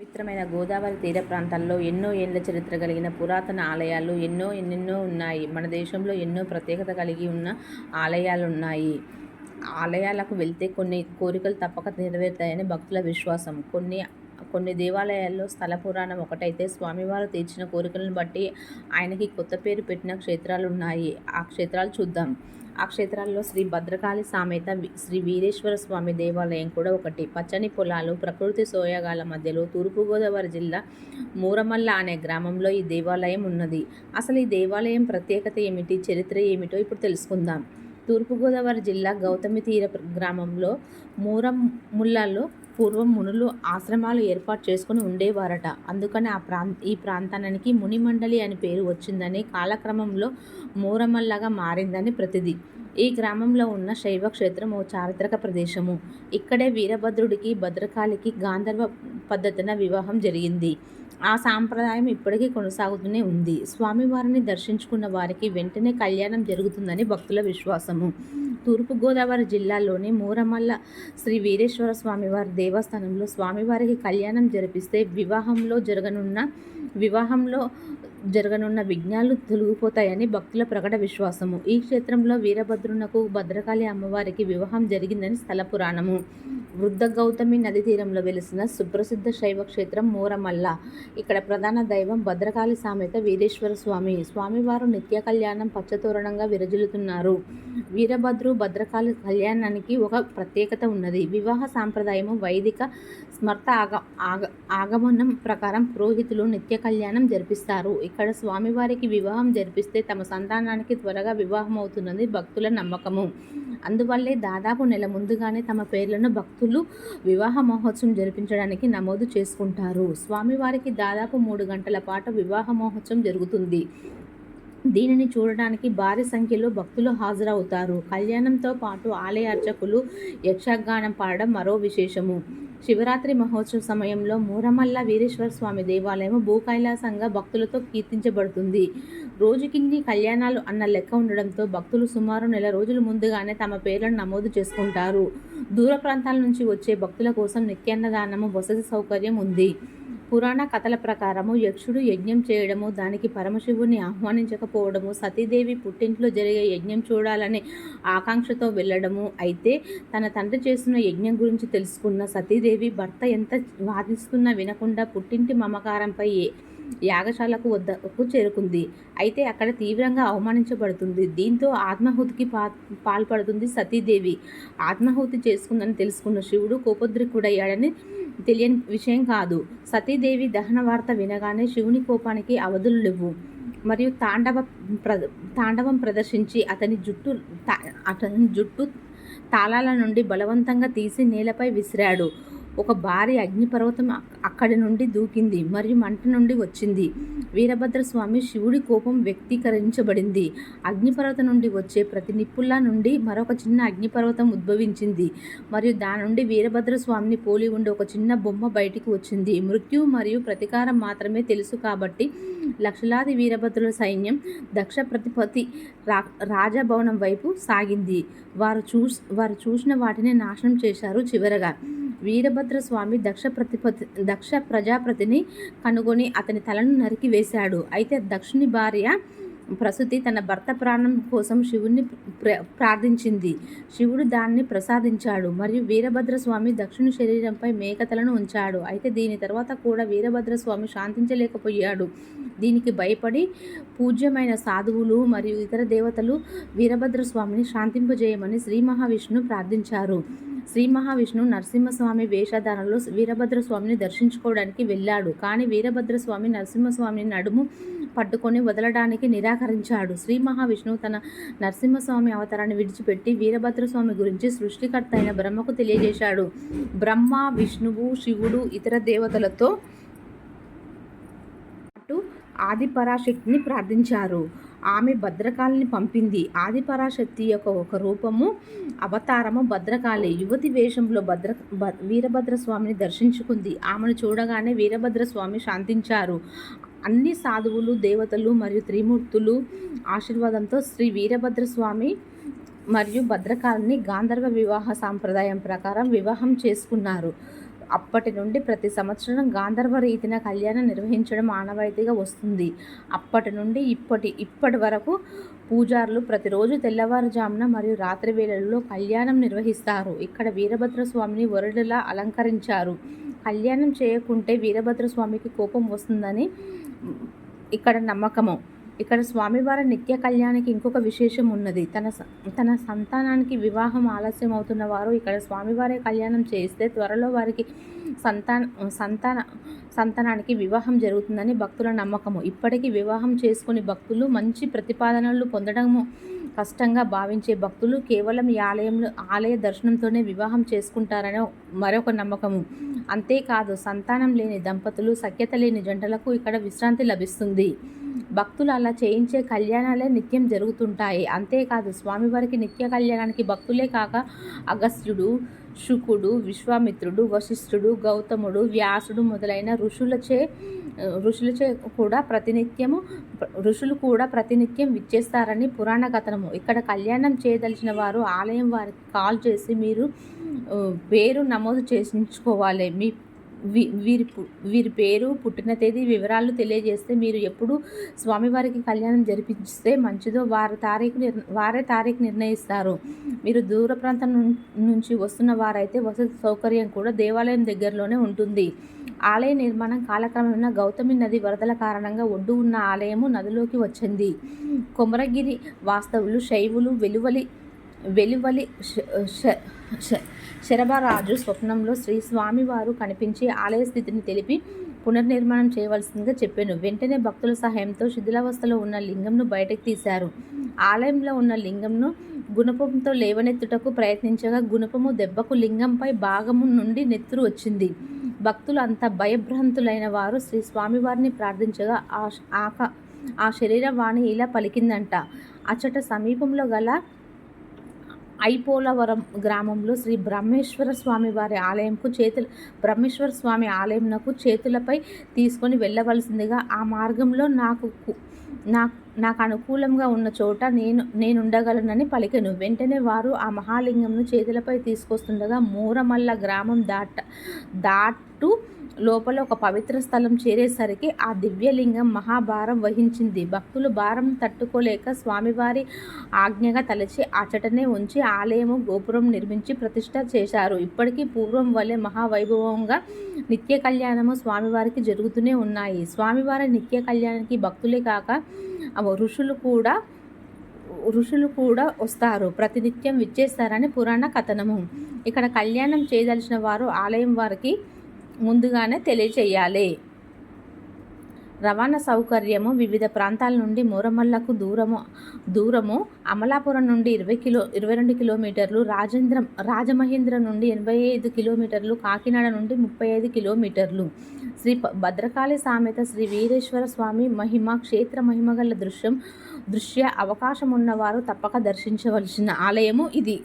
పవిత్రమైన గోదావరి తీర ప్రాంతాల్లో ఎన్నో ఏళ్ళ చరిత్ర కలిగిన పురాతన ఆలయాలు ఎన్నో ఎన్నెన్నో ఉన్నాయి. మన దేశంలో ఎన్నో ప్రత్యేకత కలిగి ఉన్న ఆలయాలు ఉన్నాయి ఆలయాలకు వెళ్తే కొన్ని కోరికలు తప్పక నెరవేరుతాయని భక్తుల విశ్వాసం. కొన్ని కొన్ని దేవాలయాల్లో స్థల పురాణం ఒకటైతే స్వామివారు తీర్చిన కోరికలను బట్టి ఆయనకి కొత్త పేరు పెట్టిన క్షేత్రాలు ఉన్నాయి ఆ క్షేత్రాలు చూద్దాం. ఆ క్షేత్రాల్లో శ్రీ భద్రకాళి సామెత శ్రీ వీరేశ్వర స్వామి దేవాలయం కూడా ఒకటి. పచ్చని పొలాలు ప్రకృతి సోయగాల మధ్యలో తూర్పుగోదావరి జిల్లా మూరమల్ల అనే గ్రామంలో ఈ దేవాలయం ఉన్నది. అసలు ఈ దేవాలయం ప్రత్యేకత ఏమిటి? చరిత్ర ఏమిటో ఇప్పుడు తెలుసుకుందాం. తూర్పుగోదావరి జిల్లా గౌతమి తీర గ్రామంలో మూరముల్లాలో పూర్వం మునులు ఆశ్రమాలు ఏర్పాటు చేసుకుని ఉండేవారట. అందుకని ఆ ప్రాం ఈ ప్రాంతానికి మునిమండలి అని పేరు వచ్చిందని కాలక్రమంలో మూరమల్లగా మారిందని ప్రతిది. ఈ గ్రామంలో ఉన్న శైవ క్షేత్రం ఓ చారిత్రక ప్రదేశము. ఇక్కడే వీరభద్రుడికి భద్రకాళికి గాంధర్వ పద్ధతిన వివాహం జరిగింది. ఆ సాంప్రదాయం ఇప్పటికీ కొనసాగుతూనే ఉంది. స్వామివారిని దర్శించుకున్న వారికి వెంటనే కళ్యాణం జరుగుతుందని భక్తుల విశ్వాసము. తూర్పుగోదావరి జిల్లాలోని మూరమల్ల శ్రీ వీరేశ్వర స్వామివారి దేవస్థానంలో స్వామివారికి కళ్యాణం జరిపిస్తే వివాహంలో జరగనున్న వివాహంలో జరగనున్న విఘ్నాలు తొలగిపోతాయని భక్తుల ప్రకట విశ్వాసము. ఈ క్షేత్రంలో వీరభద్రునకు భద్రకాళి అమ్మవారికి వివాహం జరిగిందని స్థల పురాణము. వృద్ధ గౌతమి నది తీరంలో వెలిసిన సుప్రసిద్ధ శైవ క్షేత్రం మూరమల్ల. ఇక్కడ ప్రధాన దైవం భద్రకాళి సామెత వీరేశ్వర స్వామి. స్వామివారు నిత్య కళ్యాణం పచ్చతోరణంగా విరజిల్లుతున్నారు. వీరభద్రు భద్రకాళి కళ్యాణానికి ఒక ప్రత్యేకత ఉన్నది. వివాహ సాంప్రదాయము వైదిక స్మర్త ఆగ ఆగ ఆగమనం ప్రకారం పురోహితులు నిత్య కళ్యాణం జరిపిస్తారు. ఇక్కడ స్వామివారికి వివాహం జరిపిస్తే తమ సంతానానికి త్వరగా వివాహం అవుతున్నది భక్తుల నమ్మకము. అందువల్లే దాదాపు నెల ముందుగానే తమ పేర్లను భక్తులు వివాహ మహోత్సవం జరిపించడానికి నమోదు చేసుకుంటారు. స్వామివారికి దాదాపు మూడు గంటల పాటు వివాహ మహోత్సవం జరుగుతుంది. దీనిని చూడడానికి భారీ సంఖ్యలో భక్తులు హాజరవుతారు. కళ్యాణంతో పాటు ఆలయ అర్చకులు యక్షగానం పాడడం మరో విశేషము. శివరాత్రి మహోత్సవ సమయంలో మూరమల్ల వీరేశ్వర స్వామి దేవాలయం భూకైలాసంగా భక్తులతో కీర్తించబడుతుంది. రోజుకిన్ని కళ్యాణాలు అన్న లెక్క ఉండడంతో భక్తులు సుమారు నెల రోజుల ముందుగానే తమ పేర్లను నమోదు చేసుకుంటారు. దూర ప్రాంతాల నుంచి వచ్చే భక్తుల కోసం నిత్యాన్నదానము వసతి సౌకర్యం ఉంది. పురాణ కథల ప్రకారము యక్షుడు యజ్ఞం చేయడము దానికి పరమశివుని ఆహ్వానించకపోవడము సతీదేవి పుట్టింట్లో జరిగే యజ్ఞం చూడాలనే ఆకాంక్షతో వెళ్ళడము. అయితే తన తండ్రి చేస్తున్న యజ్ఞం గురించి తెలుసుకున్న సతీదేవి భర్త ఎంత వాదిస్తున్నా వినకుండా పుట్టింటి మమకారంపై ఏ- యాగశాలకు వద్దకు చేరుకుంది. అయితే అక్కడ తీవ్రంగా అవమానించబడుతుంది. దీంతో ఆత్మాహుతికి పా పాల్పడుతుంది సతీదేవి. ఆత్మాహుతి చేసుకుందని తెలుసుకున్న శివుడు కోపోద్రికుడయ్యాడని తెలియని విషయం కాదు. సతీదేవి దహన వార్త వినగానే శివుని కోపానికి అవధులు లేవు. మరియు తాండవ ప్ర తాండవం ప్రదర్శించి అతని జుట్టు తా- అతని జుట్టు తాళాల నుండి బలవంతంగా తీసి నేలపై విసిరాడు. ఒక భారీ అగ్నిపర్వతం అక్కడి నుండి దూకింది మరియు మంట నుండి వచ్చింది. వీరభద్రస్వామి శివుడి కోపం వ్యక్తీకరించబడింది. అగ్నిపర్వతం నుండి వచ్చే ప్రతి నిప్పుల్లా నుండి మరొక చిన్న అగ్నిపర్వతం ఉద్భవించింది మరియు దాని నుండి వీరభద్రస్వామిని పోలి ఉండే ఒక చిన్న బొమ్మ బయటికి వచ్చింది. మృత్యు మరియు ప్రతీకారం మాత్రమే తెలుసు కాబట్టి లక్షలాది వీరభద్రుల సైన్యం దక్ష ప్రతిపతి రా రాజభవనం వైపు సాగింది. వారు చూ వారు చూసిన వాటిని నాశనం చేశారు చివరగా. వీరభద్ర స్వామి దక్ష ప్రతిపతి దక్ష ప్రజాపతిని కనుగొని అతని తలను నరికి వేశాడు. అయితే దక్షుని భార్య ప్రసూతి తన భర్త ప్రాణం కోసం శివుణ్ణి ప్ర ప్రార్థించింది. శివుడు దాన్ని ప్రసాదించాడు మరియు వీరభద్రస్వామి దక్షిణ శరీరంపై మేకతలను ఉంచాడు. అయితే దీని తర్వాత కూడా వీరభద్ర స్వామి శాంతించలేకపోయాడు. దీనికి భయపడి పూజ్యమైన సాధువులు మరియు ఇతర దేవతలు వీరభద్ర స్వామిని శాంతింపజేయమని శ్రీ మహావిష్ణు ప్రార్థించారు. శ్రీ మహావిష్ణు నరసింహస్వామి వేషధారణలో వీరభద్ర స్వామిని దర్శించుకోవడానికి వెళ్ళాడు. కానీ వీరభద్ర స్వామి నరసింహస్వామిని నడుము పట్టుకొని వదలడానికి నిరాకరించాడు శ్రీ మహావిష్ణువు తన నరసింహస్వామి అవతారాన్ని విడిచిపెట్టి వీరభద్ర స్వామి గురించి సృష్టికర్త అయిన బ్రహ్మకు తెలియజేశాడు. బ్రహ్మ విష్ణువు శివుడు ఇతర దేవతలతో పాటు ఆదిపరాశక్తిని ప్రార్థించారు. ఆమె భద్రకాళిని పంపింది. ఆదిపరాశక్తి యొక్క ఒక రూపము అవతారము భద్రకాళి. యువతి వేషంలో భద్ర వీరభద్రస్వామిని వీరభద్ర స్వామిని దర్శించుకుంది. ఆమెను చూడగానే వీరభద్ర స్వామి శాంతించారు. అన్ని సాధువులు దేవతలు మరియు త్రిమూర్తులు ఆశీర్వాదంతో శ్రీ వీరభద్ర స్వామి మరియు భద్రకాళిని గాంధర్వ వివాహ సాంప్రదాయం ప్రకారం వివాహం చేసుకున్నారు. అప్పటి నుండి ప్రతి సంవత్సరం గాంధర్వ రీతిన కళ్యాణం నిర్వహించడం ఆనవాయితీగా వస్తుంది. అప్పటి నుండి ఇప్పటి ఇప్పటి వరకు పూజారులు ప్రతిరోజు తెల్లవారుజామున మరియు రాత్రి వేళల్లో కళ్యాణం నిర్వహిస్తారు. ఇక్కడ వీరభద్ర స్వామిని వరుడులా అలంకరించారు. కళ్యాణం చేయకుంటే వీరభద్ర స్వామికి కోపం వస్తుందని ఇక్కడ నమ్మకము. ఇక్కడ స్వామివారి నిత్య కళ్యాణానికి ఇంకొక విశేషం ఉన్నది. తన స- తన సంతానానికి వివాహం ఆలస్యం అవుతున్న వారు ఇక్కడ స్వామివారి కళ్యాణం చేస్తే త్వరలో వారికి సంతాన సంతాన సంతానానికి వివాహం జరుగుతుందని భక్తుల నమ్మకము. ఇప్పటికీ వివాహం చేసుకుని భక్తులు మంచి ప్రతిపాదనలు పొందడము కష్టంగా భావించే భక్తులు కేవలం ఈ ఆలయంలో ఆలయ దర్శనంతోనే వివాహం చేసుకుంటారనే మరొక నమ్మకము. అంతేకాదు సంతానం లేని దంపతులు సఖ్యత లేని జంటలకు ఇక్కడ విశ్రాంతి లభిస్తుంది. భక్తులు అలా చేయించే కళ్యాణాలే నిత్యం జరుగుతుంటాయి. అంతేకాదు స్వామివారికి నిత్య కళ్యాణానికి భక్తులే కాక అగస్త్యుడు శుకుడు విశ్వామిత్రుడు వశిష్ఠుడు గౌతముడు వ్యాసుడు మొదలైన ఋషులచే ఋషులచే కూడా ప్రతినిత్యము ఋషులు కూడా ప్రతినిత్యం విచ్చేస్తారని పురాణ కథనము. ఇక్కడ కళ్యాణం చేయదలిచిన వారు ఆలయం వారికి కాల్ చేసి మీరు పేరు నమోదు చేయించుకోవాలి. మీ వీరి పు- వీరి పేరు పుట్టిన తేదీ వివరాలు తెలియజేస్తే మీరు ఎప్పుడు స్వామివారికి కళ్యాణం జరిపిస్తే మంచిదో వారి తారీఖు వారే తారీఖు నిర్ణయిస్తారు. మీరు దూర ప్రాంతం నుంచి వస్తున్న వారైతే వసతి సౌకర్యం కూడా దేవాలయం దగ్గరలోనే ఉంటుంది. ఆలయ నిర్మాణం కాలక్రమేణ గౌతమి నది వరదల కారణంగా ఒడ్డు ఉన్న ఆలయము నదిలోకి వచ్చింది. కొమరగిరి వాస్తవులు శైవులు వెలువలి వెలువలి శరభరాజు స్వప్నంలో శ్రీ స్వామివారు కనిపించి ఆలయ స్థితిని తెలిపి పునర్నిర్మాణం చేయవలసిందిగా చెప్పాను. వెంటనే భక్తుల సహాయంతో శిథిలావస్థలో ఉన్న లింగంను బయటకు తీశారు. ఆలయంలో ఉన్న లింగంను గుణపంతో లేవనెత్తుటకు ప్రయత్నించగా గుణపము దెబ్బకు లింగంపై భాగము నుండి నెత్తురు వచ్చింది. భక్తులు అంత భయభ్రాంతులైన వారు శ్రీ స్వామివారిని ప్రార్థించగా ఆ ఆక ఆ శరీరవాణి ఇలా పలికిందంట. అచ్చట సమీపంలో గల ఐపోలవరం గ్రామంలో శ్రీ బ్రహ్మేశ్వర స్వామి వారి ఆలయంకు చేతులు బ్రహ్మేశ్వర స్వామి ఆలయంనకు చేతులపై తీసుకొని వెళ్ళవలసిందిగా ఆ మార్గంలో నాకు కు- నాకు నాకు అనుకూలంగా ఉన్న చోట నేను నేనుండగలనని పలికెను. వెంటనే వారు ఆ మహాలింగంను చేతులపై తీసుకొస్తుండగా మూరమల్ల గ్రామం దాట దాటు లోపల ఒక పవిత్ర స్థలం చేరేసరికి ఆ దివ్యలింగం మహాభారం వహించింది. భక్తులు భారం తట్టుకోలేక స్వామివారి ఆజ్ఞగా తలచి అచటనే ఉంచి ఆలయము గోపురం నిర్మించి ప్రతిష్ట చేశారు. ఇప్పటికీ పూర్వం వలె మహావైభవంగా నిత్య కళ్యాణము స్వామివారికి జరుగుతూనే ఉన్నాయి. స్వామివారి నిత్య కళ్యాణానికి భక్తులే కాక ఋషులు కూడా ఋషులు కూడా వస్తారు. ప్రతినిత్యం విచ్చేస్తారని పురాణ కథనము. ఇక్కడ కళ్యాణం చేయదలిచిన వారు ఆలయం వారికి ముందుగానే తెలియచేయాలి రవాణా సౌకర్యము వివిధ ప్రాంతాల నుండి మూరమల్లకు దూరము దూరము అమలాపురం నుండి ఇరవై కిలో ఇరవై రెండు కిలోమీటర్లు రాజేంద్రం రాజమహేంద్ర నుండి ఎనభై ఐదు కిలోమీటర్లు కాకినాడ నుండి ముప్పై ఐదు కిలోమీటర్లు. శ్రీ భద్రకాళి సామెత శ్రీ వీరేశ్వర స్వామి మహిమ క్షేత్ర మహిమగల దృశ్యం దృశ్య అవకాశం ఉన్నవారు తప్పక దర్శించవలసిన ఆలయము ఇది.